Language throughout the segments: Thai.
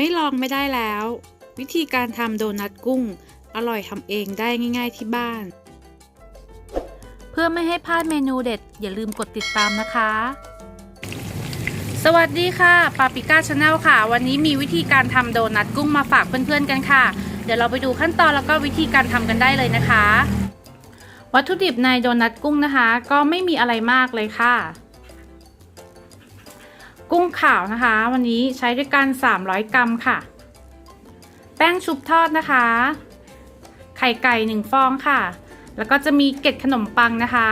ไม่ลองไม่ได้แล้ว วิธีการทำโดนัทกุ้ง อร่อยทำเองได้ง่ายๆที่บ้าน เพื่อไม่ให้พลาดเมนูเด็ด อย่าลืมกดติดตามนะคะ สวัสดีค่ะปาปิก้าชาแนลค่ะ วันนี้มีวิธีการทำโดนัทกุ้งมาฝากเพื่อนๆกันค่ะ เดี๋ยวเราไปดูขั้นตอนแล้วก็วิธีการทำกันได้เลยนะคะ วัตถุดิบในโดนัทกุ้งนะคะ ก็ไม่มีอะไรมากเลยค่ะ กุ้งขาวนะคะ วันนี้ใช้ด้วยกัน 300 กรัมค่ะ แป้งชุบทอดนะคะ ไข่ไก่1ฟองค่ะ แล้วก็จะมีเกล็ดขนมปังนะคะ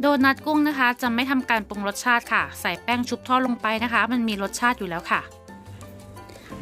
โดนัทกุ้งนะคะจะไม่ทำการปรุงรสชาติค่ะ ใส่แป้งชุบทอดลงไปนะคะ มันมีรสชาติอยู่แล้วค่ะ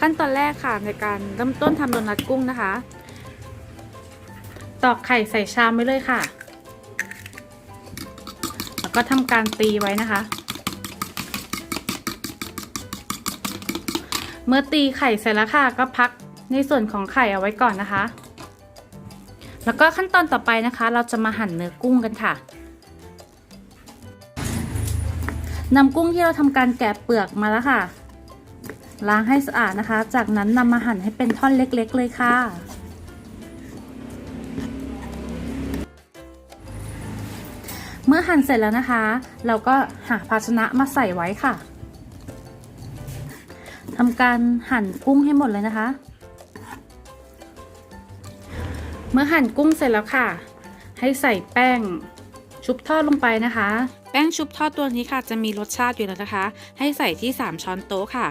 ขั้นตอนแรกค่ะในการเริ่มต้นทำโดนัทกุ้งนะคะ ตอกไข่ใส่ชามไว้เลยค่ะ แล้วก็ทำการตีไว้นะคะ เมื่อตีไข่เสร็จแล้วค่ะก็พักในส่วนของไข่เอาไว้ก่อนนะคะ แล้วก็ขั้นตอนต่อไปนะคะ เราจะมาหั่นเนื้อกุ้งกันค่ะนำกุ้งที่เราทำการแกะเปลือกมาแล้วค่ะ ล้างให้สะอาดนะคะ จากนั้นนำมาหั่นให้เป็นท่อนเล็กๆเลยค่ะ เมื่อหั่นเสร็จแล้วนะคะ เราก็หาภาชนะมาใส่ไว้ค่ะ ทำการหั่นกุ้งให้หมดเลยนะคะ เมื่อหั่นกุ้งเสร็จแล้วค่ะ ให้ใส่แป้งชุบทอดลงไปนะคะ แป้งชุบทอดตัวนี้ค่ะ จะมีรสชาติอยู่แล้วนะคะ ให้ใส่ที่ 3 ช้อนโต๊ะค่ะ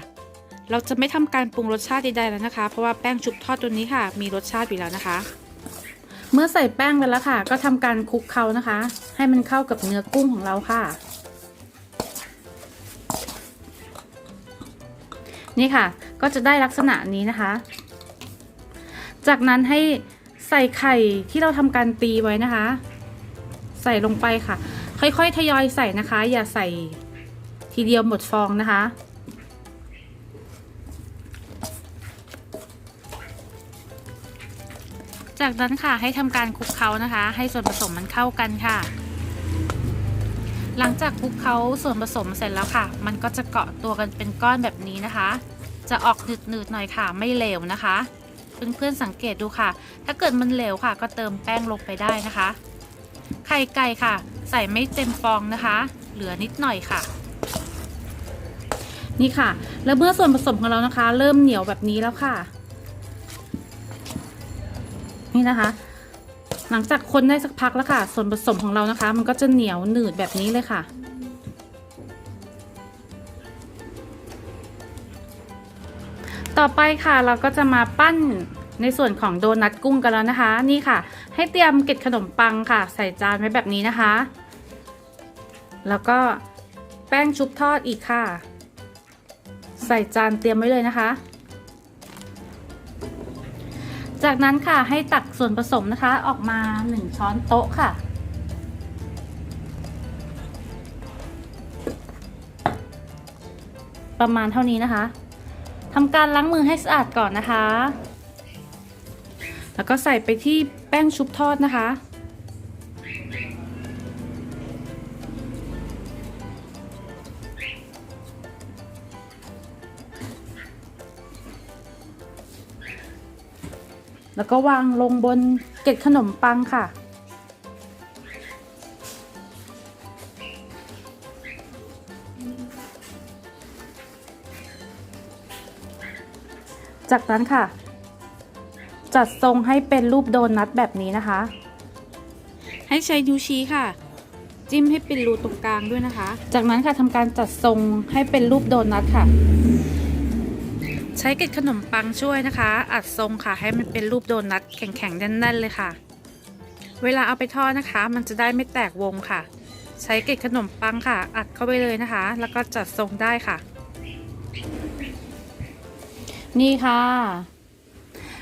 เราจะไม่ทำการปรุงรสชาติใดๆแล้วนะคะ เพราะว่าแป้งชุบทอดตัวนี้ค่ะ มีรสชาติอยู่แล้วนะคะ เมื่อใส่แป้งไปแล้วค่ะ ก็ทำการคลุกเคล้านะคะ ให้มันเข้ากับเนื้อกุ้งของเราค่ะ นี่ค่ะ ก็จะได้ลักษณะนี้นะคะ จากนั้นให้ใส่ไข่ที่เราทำการตีไว้นะคะ ใส่ลงไปค่ะ ค่อยๆ ทยอยใส่นะคะ อย่าใส่ทีเดียวหมดฟองนะคะจากนั้นค่ะให้ทำการคลุกเคล้านะคะ ให้ส่วนผสมมันเข้ากันค่ะ หลังจากคลุกเคล้าส่วนผสมเสร็จแล้วค่ะ มันก็จะเกาะตัวกันเป็นก้อนแบบนี้นะคะ จะออกหนืดๆหน่อยค่ะ ไม่เหลวนะคะเพื่อนๆสังเกตดูค่ะ ถ้าเกิดมันเหลวค่ะ ก็เติมแป้งลงไปได้นะคะ ไข่ไก่ค่ะ ใส่ไม่เต็มฟองนะคะ เหลือนิดหน่อยค่ะ นี่ค่ะ แล้วเมื่อส่วนผสมของเรานะคะ เริ่มเหนียวแบบนี้แล้วค่ะ นี่นะคะ หลังจากคนได้สักพักแล้วค่ะ ส่วนผสมของเรานะคะ มันก็จะเหนียวหนืดแบบนี้เลยค่ะ ต่อไปค่ะเราก็จะมาปั้นในส่วนของโดนัทกุ้งกันแล้วนะคะ นี่ค่ะ ให้เตรียมเกล็ดขนมปังค่ะ ใส่จานไว้แบบนี้นะคะ แล้วก็แป้งชุบทอดอีกค่ะ ใส่จานเตรียมไว้เลยนะคะ จากนั้นค่ะให้ตักส่วนผสมนะคะออกมา 1 ช้อนโต๊ะค่ะ ประมาณเท่านี้นะคะทำการล้างมือให้สะอาดก่อนนะคะ แล้วก็ใส่ไปที่แป้งชุบทอดนะคะ แล้วก็วางลงบนเกล็ดขนมปังค่ะ จากนั้นค่ะ จัดทรงให้เป็นรูปโดนัทแบบนี้นะคะ ให้ใช้นิ้วชี้ค่ะ จิ้มให้เป็นรูตรงกลางด้วยนะคะ จากนั้นค่ะทำการจัดทรงให้เป็นรูปโดนัทค่ะใช้เกล็ดขนมปังช่วยนะคะ อัดทรงค่ะให้มันเป็นรูปโดนัทแข็งๆแน่นๆเลยค่ะ เวลาเอาไปทอดนะคะ มันจะได้ไม่แตกวงค่ะ ใช้เกล็ดขนมปังค่ะ อัดเข้าไปเลยนะคะ แล้วก็จัดทรงได้ค่ะ นี่ค่ะ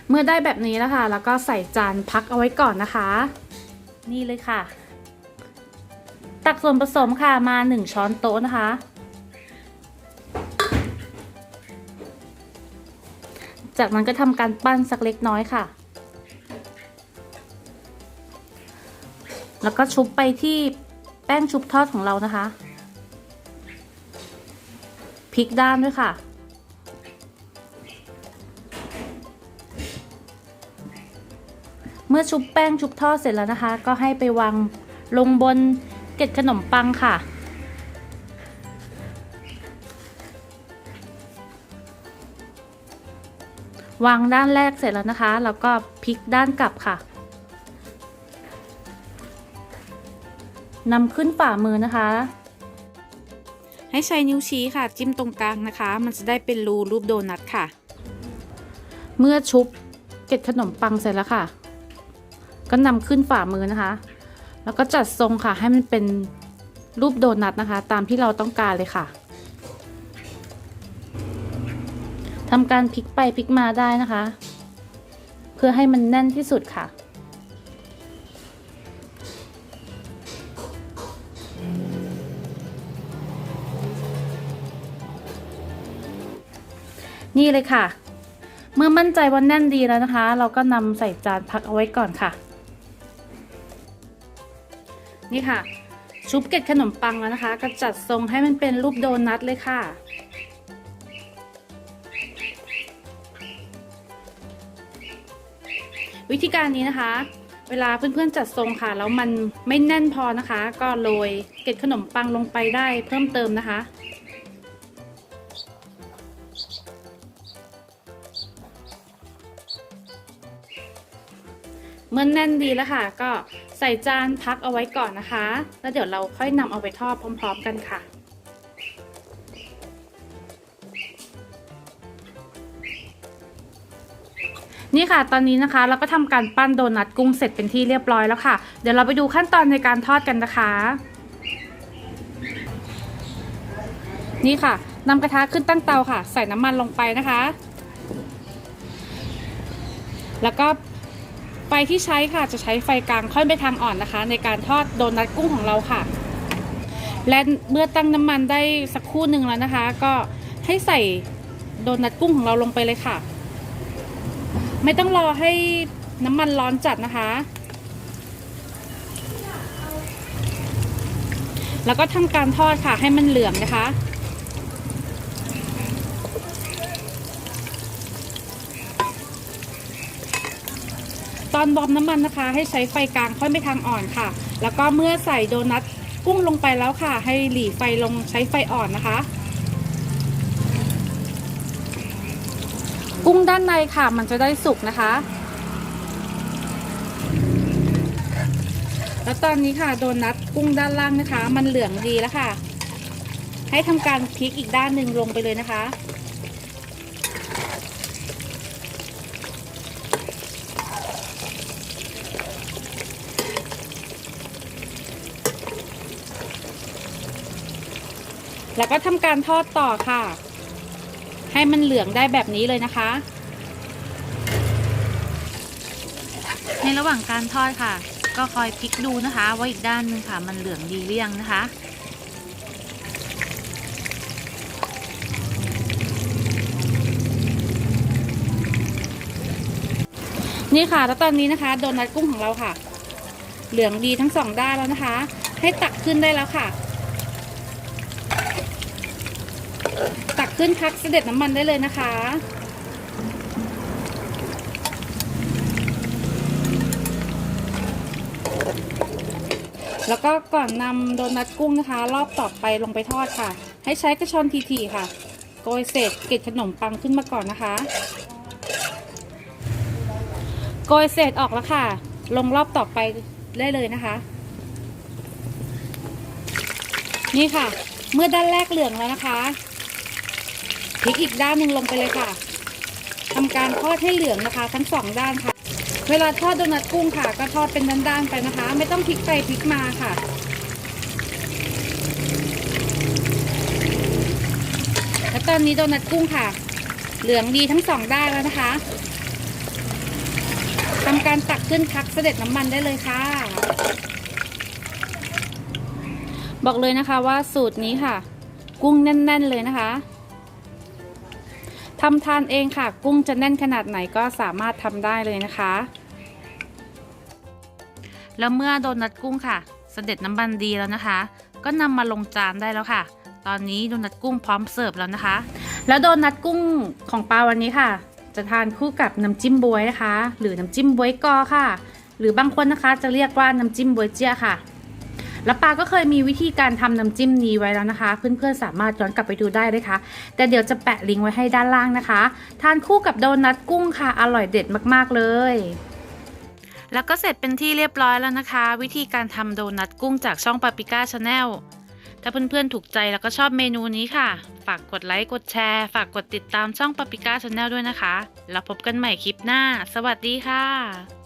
เมื่อได้แบบนี้แล้วค่ะ แล้วก็ใส่จานพักเอาไว้ก่อนนะคะ นี่เลยค่ะ ตักส่วนผสมค่ะมา 1 ช้อนโต๊ะนะคะ จากนั้นก็ทำการปั้นสักเล็กน้อยค่ะ แล้วก็ชุบไปที่แป้งชุบทอดของเรานะคะ พลิกด้านด้วยค่ะ เมื่อชุบแป้งชุบทอดเสร็จแล้วนะคะ ก็ให้ไปวางลงบนเกล็ดขนมปังค่ะ วางด้านแรกเสร็จแล้วนะคะ แล้วก็พลิกด้านกลับค่ะนำขึ้นฝ่ามือนะคะ ให้ใช้นิ้วชี้ค่ะ จิ้มตรงกลางนะคะ มันจะได้เป็นรูรูปโดนัทค่ะ เมื่อชุบเกล็ดขนมปังเสร็จแล้วค่ะ ก็นำขึ้นฝ่ามือนะคะ แล้วก็จัดทรงค่ะ ให้มันเป็นรูปโดนัทนะคะ ตามที่เราต้องการเลยค่ะ ทำการพลิกไปพลิกมาได้นะคะ เพื่อให้มันแน่นที่สุดค่ะ นี่เลยค่ะ เมื่อมั่นใจว่าแน่นดีแล้วนะคะ เราก็นำใส่จานพักเอาไว้ก่อนค่ะ นี่ค่ะ ชุบเกล็ดขนมปังแล้วนะคะ ก็จัดทรงให้มันเป็นรูปโดนัทเลยค่ะ วิธีการนี้นะคะ เวลาเพื่อนๆจัดทรงค่ะแล้วมันไม่แน่นพอนะคะ ก็โรยเกล็ดขนมปังลงไปได้เพิ่มเติมนะคะเมื่อแน่นดีแล้วค่ะ ก็ใส่จานพักเอาไว้ก่อนนะคะ แล้วเดี๋ยวเราค่อยนำเอาไปทอดพร้อม ๆ กันค่ะ นี่ค่ะ ตอนนี้นะคะเราก็ทำการปั้นโดนัทกุ้งเสร็จเป็นที่เรียบร้อยแล้วค่ะ เดี๋ยวเราไปดูขั้นตอนในการทอดกันนะคะ นี่ค่ะนำกระทะขึ้นตั้งเตาค่ะ ใส่น้ำมันลงไปนะคะ แล้วก็ไฟที่ใช้ค่ะจะใช้ไฟกลางค่อนไปทางอ่อนนะคะ ในการทอดโดนัทกุ้งของเราค่ะ และเมื่อตั้งน้ำมันได้สักครู่หนึ่งแล้วนะคะ ก็ให้ใส่โดนัทกุ้งของเราลงไปเลยค่ะ ไม่ต้องรอให้น้ำมันร้อนจัดนะคะ แล้วก็ทำการทอดค่ะให้มันเหลืองนะคะตอนบอมน้ำมันนะคะ ให้ใช้ไฟกลางค่อยไปทางอ่อนค่ะ แล้วก็เมื่อใส่โดนัทกุ้งลงไปแล้วค่ะ ให้หลีไฟลงใช้ไฟอ่อนนะคะ กุ้งด้านในค่ะ มันจะได้สุกนะคะ แล้วตอนนี้ค่ะโดนัทกุ้งด้านล่างนะคะ มันเหลืองดีแล้วค่ะ ให้ทำการพลิกอีกด้านหนึ่งลงไปเลยนะคะแล้วก็ทำการทอดต่อค่ะ ให้มันเหลืองได้แบบนี้เลยนะคะ ในระหว่างการทอดค่ะ ก็คอยพลิกดูนะคะว่าอีกด้านนึงค่ะ มันเหลืองดีหรือยังนะคะนี่ค่ะ แล้วตอนนี้นะคะ โดนัทกุ้งของเราค่ะ เหลืองดีทั้งสองด้านแล้วนะคะ ให้ตักขึ้นได้แล้วค่ะต ขึ้นพักเสด็จน้ำมันได้เลยนะคะ แล้วก็ก่อนนำโดนัทกุ้งนะคะ รอบต่อไปลงไปทอดค่ะ ให้ใช้กระชอนทีๆค่ะ โกยเศษเกล็ดขนมปังขึ้นมาก่อนนะคะ โกยเศษออกแล้วค่ะ ลงรอบต่อไปได้เลยนะคะ นี่ค่ะ เมื่อด้านแรกเหลืองแล้วนะคะ พลิกอีกด้านหนึ่งลงไปเลยค่ะทำการทอดให้เหลืองนะคะ ทั้งสองด้านค่ะ เวลาทอดโดนัทกุ้งค่ะ ก็ทอดเป็นด้านๆไปนะคะ ไม่ต้องพลิกไปพลิกมาค่ะ และตอนนี้โดนัทกุ้งค่ะ เหลืองดีทั้งสองด้านแล้วนะคะทำการตักขึ้นพักเสด็จน้ำมันได้เลยค่ะบอกเลยนะคะว่าสูตรนี้ค่ะ กุ้งแน่น ๆ เลยนะคะ ทำทานเองค่ะ กุ้งจะแน่นขนาดไหนก็สามารถทำได้เลยนะคะ แล้วเมื่อโดนัทกุ้งค่ะ เสด็จน้ำมันดีแล้วนะคะ ก็นำมาลงจานได้แล้วค่ะ ตอนนี้โดนัทกุ้งพร้อมเสิร์ฟแล้วนะคะ แล้วโดนัทกุ้งของปลาวันนี้ค่ะ จะทานคู่กับน้ำจิ้มบวยนะคะ หรือน้ำจิ้มบวยกอค่ะ หรือบางคนนะคะจะเรียกว่าน้ำจิ้มบวยเจี้ยค่ะ แล้วปาก็เคยมีวิธีการทำน้ำจิ้มนี้ไว้แล้วนะคะ เพื่อนๆสามารถย้อนกลับไปดูได้เลยค่ะ แต่เดี๋ยวจะแปะลิงก์ไว้ให้ด้านล่างนะคะ ทานคู่กับโดนัทกุ้งค่ะ อร่อยเด็ดมากๆเลยแล้วก็เสร็จเป็นที่เรียบร้อยแล้วนะคะ วิธีการทำโดนัทกุ้งจากช่องปาปิก้าชาแนลถ้าเพื่อนๆถูกใจแล้วก็ชอบเมนูนี้ค่ะ ฝากกดไลค์กดแชร์ ฝากกดติดตามช่องปาปิก้าชาแนลด้วยนะคะ แล้วพบกันใหม่คลิปหน้า สวัสดีค่ะ